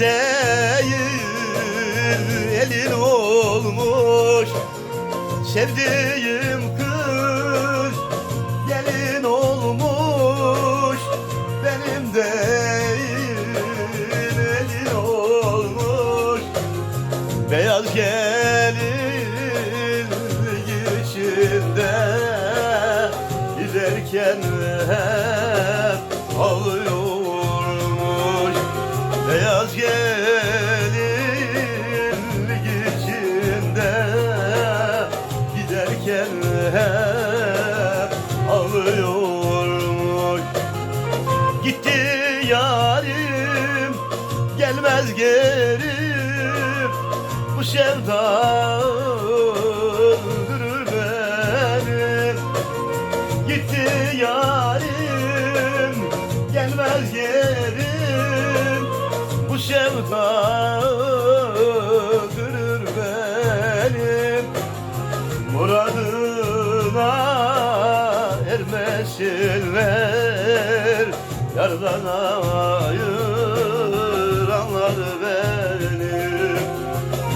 Değil elin olmuş. Sevdiğim kız gelin olmuş. Benim değil elin olmuş. Beyaz gelin içinde Giderken hep ağlıyormuş Beyaz gelin içinde Giderken hep ağlıyormuş Gitti yarim gelmez geri Bu sevda Bu sevda öldürür beni. Muradına ermesinler Yardan ayıranlar beni.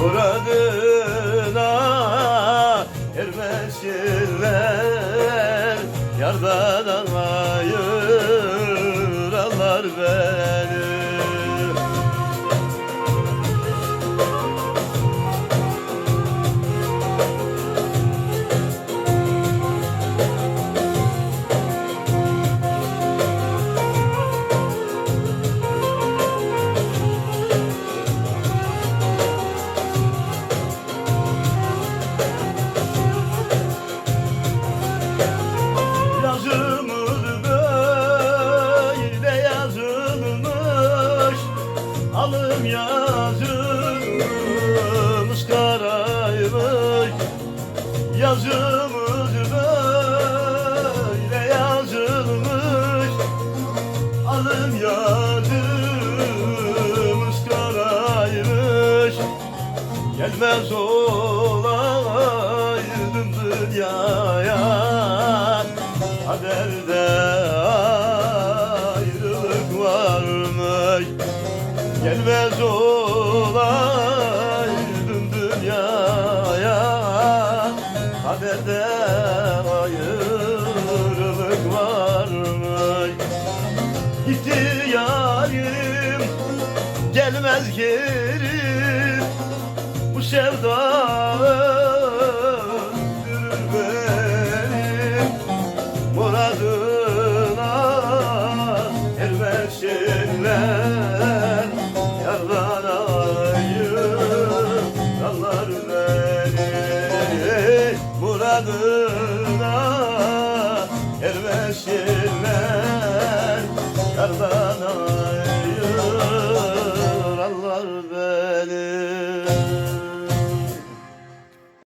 Muradına ermesinler Yardan ayıranlar beni Alım yazımız karaymış. Yazımız böyle yazılmış. Alım yazımız karaymış. Gelmez olaydım dünyaya Gelmez olaydım dünyaya. Kaderde ayrılık varmış. Gitti yarim gelmez geri. Bu sevda Ermesinler Yardan